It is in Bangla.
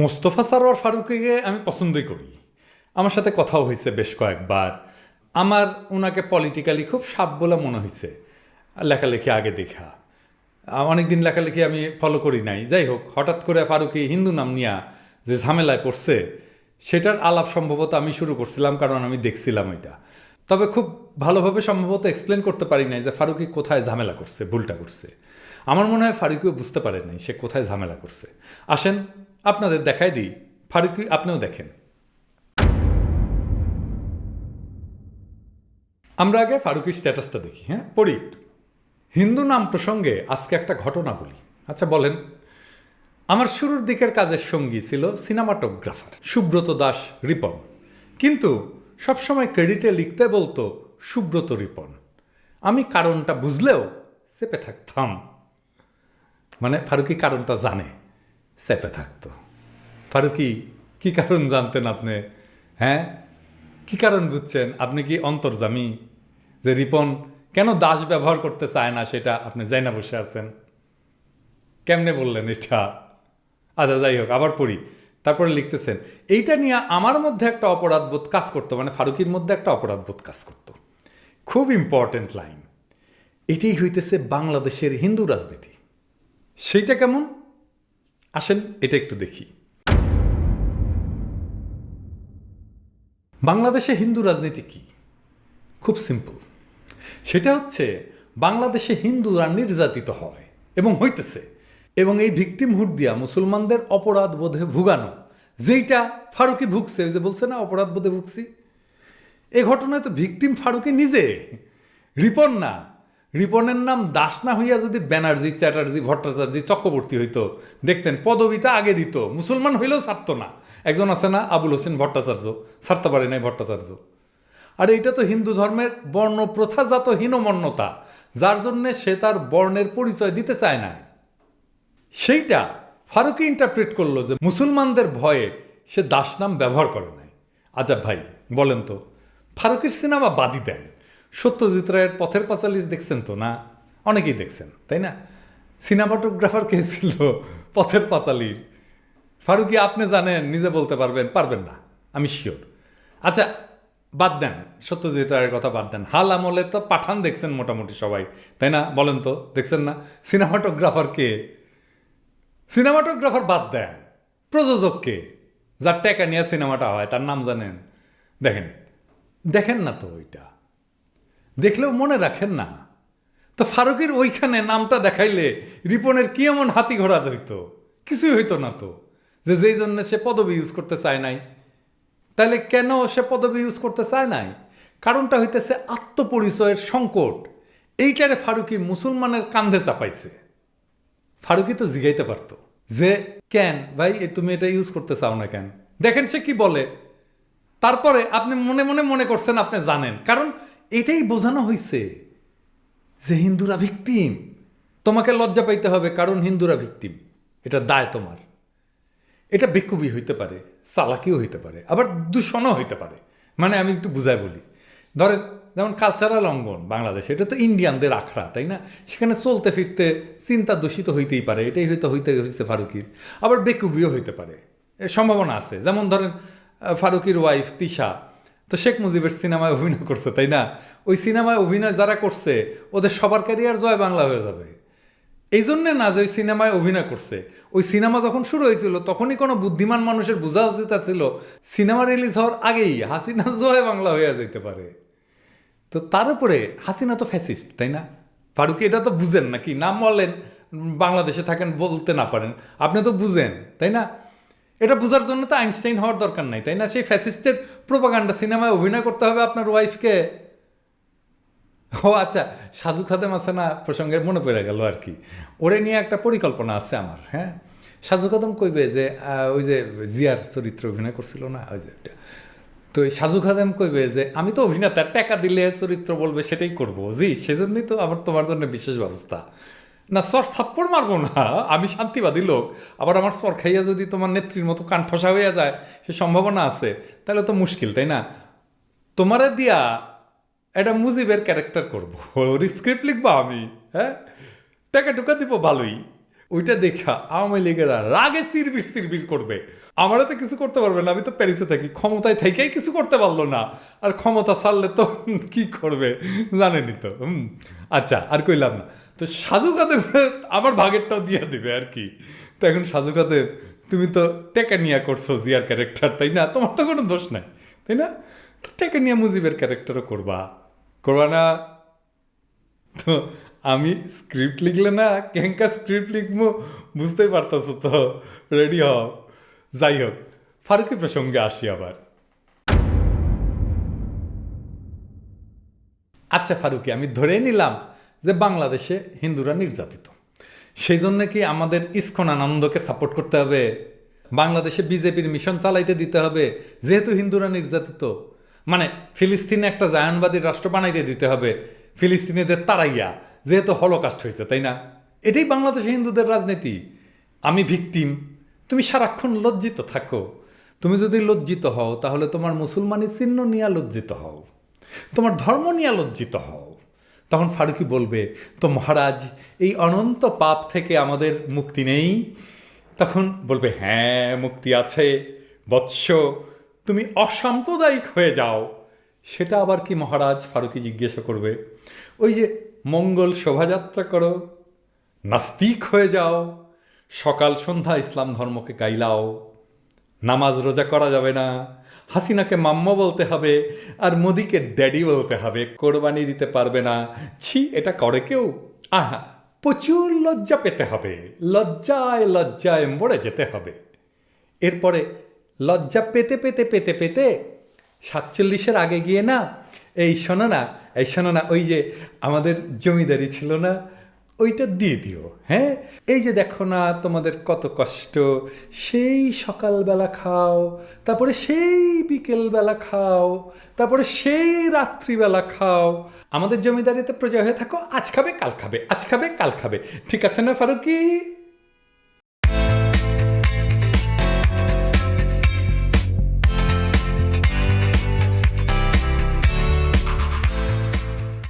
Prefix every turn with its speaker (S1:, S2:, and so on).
S1: মোস্তফা সারোয়ার ফারুকিকে আমি পছন্দই করি। আমার সাথে কথাও হয়েছে বেশ কয়েকবার। আমার ওনাকে পলিটিক্যালি খুব সাপ বলে মনে হয়েছে, লেখালেখি আগে দেখা। অনেক দিন লেখালেখি আমি ফলো করি নাই। যাই হোক, হঠাৎ করে ফারুকি হিন্দু নাম নিয়া যে ঝামেলায় পড়ছে, সেটার আলাপ সম্ভবত আমি শুরু করছিলাম কারণ আমি দেখছিলাম ওইটা তবে খুব ভালোভাবে সম্ভবত এক্সপ্লেন করতে পারি নাই যে ফারুকি কোথায় ঝামেলা করছে, ভুলটা করছে। আমার মনে হয় ফারুকিও বুঝতে পারে নাই সে কোথায় ঝামেলা করছে। আসেন আপনাদের দেখাই দিই। ফারুকি, আপনিও দেখেন। আমরা আগে ফারুকির স্ট্যাটাসটা দেখি হ্যাঁ? পড়ি একটু। হিন্দু নাম প্রসঙ্গে আজকে একটা ঘটনা বলি। আচ্ছা বলেন। আমার শুরুর দিকের কাজের সঙ্গী ছিল সিনেমাটোগ্রাফার, সুব্রত দাস রিপন। কিন্তু সবসময় ক্রেডিটে লিখতে বলতো, সুব্রত রিপন। আমি কারণটা বুঝলেও চেপে থাকতাম। মানে ফারুকি কারণটা জানে। চেপে থাকতো। ফারুকি কি কারণ জানতেন আপনি? হ্যাঁ? কি কারণ বুঝছেন? আপনি কি অন্তর্জামী? যে রিপন কেন দাস ব্যবহার করতে চায় না সেটা আপনি যাই না বসে আছেন। কেমনে বললেন এটা? আচ্ছা যাই হোক, আবার পড়ি। তারপরে লিখতেছেন, এইটা নিয়ে আমার মধ্যে একটা অপরাধবোধ কাজ করতো। মানে ফারুকির মধ্যে একটা অপরাধবোধ কাজ করতো। খুব ইম্পর্টেন্ট লাইন এটাই হইতেছে বাংলাদেশের হিন্দু রাজনীতি। সেইটা কেমন? আসেন, এটা একটু দেখি। বাংলাদেশে হিন্দু রাজনীতি কি? খুব সিম্পল। সেটা হচ্ছে, বাংলাদেশে হিন্দুরা নির্যাতিত হয় এবং হইতেছে এবং এই ভিকটিমহুড দিয়া মুসলমানদের অপরাধ বোধে ভুগানো, যেইটা ফারুকি ভুগছে যে বলছে না, অপরাধ বোধে ভুগছি? এ ঘটনায় তো ভিকটিম ফারুকি নিজে, রিপন না রিপনের নাম দাস না হইয়া যদি ব্যানার্জি, চ্যাটার্জি, ভট্টাচার্য, চক্রবর্তী হইতো, দেখতেন পদবিটা আগে দিত, মুসলমান হইলেও ছাড়তো না। একজন আছে না, আবুল হোসেন ভট্টাচার্য, ছাড়তে পারে নাই ভট্টাচার্য। আর এইটা তো হিন্দু ধর্মের বর্ণ প্রথাজাত হীনমন্যতা যার জন্যে সে তার বর্ণের পরিচয় দিতে চায় না সেইটা ফারুকি ইন্টারপ্রেট করল যে মুসলমানদের ভয়ে সে দাস নাম ব্যবহার করে নাই। আজাব ভাই, বলেন তো, ফারুকের সিনেমা বাদই দেন। সত্যজিৎ রায়ের পথের পাঁচালিশ দেখছেন তো? না, অনেকেই দেখছেন, তাই না? সিনেমাটোগ্রাফার কে ছিল পথের পাঁচালির ফারুকি, আপনি জানেন, নিজে বলতে পারবেন পারবেন না, আমি শিওর আচ্ছা বাদ দেন, সত্যজিৎ রায়ের কথা বাদ দেন। হাল আমলে তো পাঠান দেখছেন মোটামুটি সবাই, তাই না? বলেন তো, দেখছেন না? সিনেমাটোগ্রাফার কে? সিনেমাটোগ্রাফার বাদ দেন, প্রযোজক কে? যার টাকা নিয়ে সিনেমাটা হয়, তার নাম জানেন? দেখেন দেখেন না তো ওইটা। দেখলেও মনে রাখেন না। তো ফারুকের ওইখানে নামটা দেখাইলে রিপনের কি এমন হাতি ঘোড়া হইতো কিছুই হইতো না তো। যে যেই জন্য সে পদবি ইউজ করতে চায় নাই। তাহলে কেন সে পদবি ইউজ করতে চায় নাই? কারণটা হইতেছে আত্মপরিচয়ের সংকট। এইটারে ফারুকি মুসলমানের কান্ধে চাপাইছে। ফারুকি তো জিগাইতে পারতো যে, কেন ভাই তুমি এটা ইউজ করতে চাও না কেন? দেখেন সে কি বলে। তারপরে আপনি মনে মনে মনে করছেন, আপনি জানেন। কারণ এটাই বোঝানো হয়েছে যে হিন্দুরা ভিকটিম। তোমাকে লজ্জা পাইতে হবে কারণ হিন্দুরা ভিকটিম। এটা দায় তোমার। এটা বেকুবি হইতে পারে, চালাকিও হইতে পারে, আবার দূষণও হইতে পারে। মানে আমি একটু বুঝাই বলি। ধরেন, যেমন কালচারাল অঙ্গন বাংলাদেশে, এটা তো ইন্ডিয়ানদের আখড়া, তাই না? সেখানে চলতে ফিরতে চিন্তা দূষিত হইতেই পারে, এটাই হয়তো হইতে হয়েছে ফারুকির। আবার বেকুবিও হইতে পারে। সম্ভাবনা আছে। যেমন ধরেন ফারুকির ওয়াইফ তিশা তো শেখ মুজিবের সিনেমায় অভিনয় করছে, তাই না? ওই সিনেমায় অভিনয় যারা করছে, ওদের সবার ক্যারিয়ার জয় বাংলা হয়ে যাবে। এই জন্যে না যে ওই সিনেমায় অভিনয় করছে। ওই সিনেমা যখন শুরু হয়েছিল, তখনই কোনো বুদ্ধিমান মানুষের বোঝা উচিত ছিল, সিনেমা রিলিজ হওয়ার আগেই হাসিনা জয় বাংলা হয়ে যেতে পারে। তো তার উপরে, হাসিনা তো ফ্যাসিস্ট, তাই না? ফারুকি, এটা তো বুঝেন নাকি? নাম বলেন, বাংলাদেশে থাকেন বলতে না পারেন। আপনি তো বুঝেন, তাই না? এটা বোঝার জন্য তো আইনস্টাইন হওয়ার দরকার নাই, তাই না? সেই ফ্যাসিস্টের প্রোপাগান্ডা সিনেমায় অভিনয় করতে হবে আপনার ওয়াইফকে ও আচ্ছা সাজু খাদেম আছে না? প্রসঙ্গে মনে পড়ে গেল আর কি। ওরে নিয়ে একটা পরিকল্পনা আছে আমার হ্যাঁ? সাজু খাদেম কইবে যে ওই যে জিয়ার চরিত্র অভিনয় করছিল না? ওই যে। তো সাজু খাদেম কইবে যে, আমি তো অভিনেতা, টাকা দিলে চরিত্র বলবে, সেটাই করব। জি, সেজন্যই তো আবার তোমার জন্য বিশেষ ব্যবস্থা। না সর থাপ্পড় মারবো না। আমি শান্তিবাদী লোক। আবার আমার সর খাইয়া যদি তোমার নেত্রীর মতো কান ঠসা হইয়া যায়, সে সম্ভাবনা আছে। তাহলে তো মুশকিল, তাই না? তোমারে দিয়া একটা মুজিবের ক্যারেক্টার করব। স্ক্রিপ্ট লিখব আমি হ্যাঁ? টাকা টুকা দিব ভালোই। ওইটা দেখা আওয়ামী লীগেরা রাগে সিরবির সিরবির করবে। আমারও তো কিছু করতে পারবে না, আমি তো প্যারিসে থাকি। ক্ষমতায় থেকেই কিছু করতে পারল না। আর ক্ষমতা ছাড়লে তো কি করবে? জানেনি তো, হুম। আচ্ছা আর কইলাম না। তো সাজু কাদেব আমার ভাগেরটাও দিয়ে দিবে আর কি। তো এখন সাজু কাদেব তুমি তো টেকা নিয়া করছ জিয়ার ক্যারেক্টার তাই না? তোমার তো কোনো দোষ নাই, তাই না? তো টেকা নিয়ে মুজিবের ক্যারেক্টারও করবা। করবা না? তো আমি স্ক্রিপ্ট লিখলে না, কেঙ্কা স্ক্রিপ্ট লিখব, বুঝতেই পারতাছো তো। রেডি হও। যাই হোক, ফারুকি প্রসঙ্গে আসি আবার। আচ্ছা ফারুকি, আমি ধরে নিলাম যে বাংলাদেশে হিন্দুরা নির্যাতিত। সেই জন্য কি আমাদের ইস্কন আনন্দকে সাপোর্ট করতে হবে? বাংলাদেশে বিজেপির মিশন চালাইতে দিতে হবে? যেহেতু হিন্দুরা নির্যাতিত মানে ফিলিস্তিনে একটা জায়নবাদী রাষ্ট্র বানাইতে দিতে হবে। ফিলিস্তিনিদের তারাইয়া, যেহেতু হলোকাস্ট হয়েছে, তাই না? এটাই বাংলাদেশে হিন্দুদের রাজনীতি। আমি ভিকটিম, তুমি সারাক্ষণ লজ্জিত থাকো। তুমি যদি লজ্জিত হও, তাহলে তোমার মুসলমানি চিহ্ন নিয়ে লজ্জিত হও। তোমার ধর্ম নিয়ে লজ্জিত হও। তখন ফারুকি বলবে, তো মহারাজ, এই অনন্ত পাপ থেকে আমাদের মুক্তি নেই? তখন বলবে হ্যাঁ মুক্তি আছে। বৎস, তুমি অসাম্প্রদায়িক হয়ে যাও। সেটা আবার কি মহারাজ ফারুকি জিজ্ঞাসা করবে, ওই যে মঙ্গল শোভাযাত্রা করো, নাস্তিক হয়ে যাও, সকাল সন্ধ্যা ইসলাম ধর্মকে গাইলাও, নামাজ রোজা করা যাবে না হাসিনাকে মাম্মা বলতে হবে আর মোদিকে ড্যাডি বলতে হবে। কোরবানি দিতে পারবে না। ছি, এটা করে কেউ? আহা, প্রচুর লজ্জা পেতে হবে। লজ্জায় লজ্জায় মরে যেতে হবে। এরপরে লজ্জা পেতে পেতে পেতে পেতে সাতচল্লিশের আগে গিয়ে না, এই শোনো না, এই শোনো না, ওই যে আমাদের জমিদারি ছিল না ওইটা দিয়ে দিও হ্যাঁ? এই যে দেখো না, তোমাদের কত কষ্ট। সেই সকালবেলা খাও, তারপরে সেই বিকেলবেলা খাও, তারপরে সেই রাত্রিবেলা খাও। আমাদের জমিদারিতে প্রজা হয়ে থাকো, আজ খাবে, কাল খাবে, আজ খাবে, কাল খাবে। ঠিক আছে না, ফারুকি?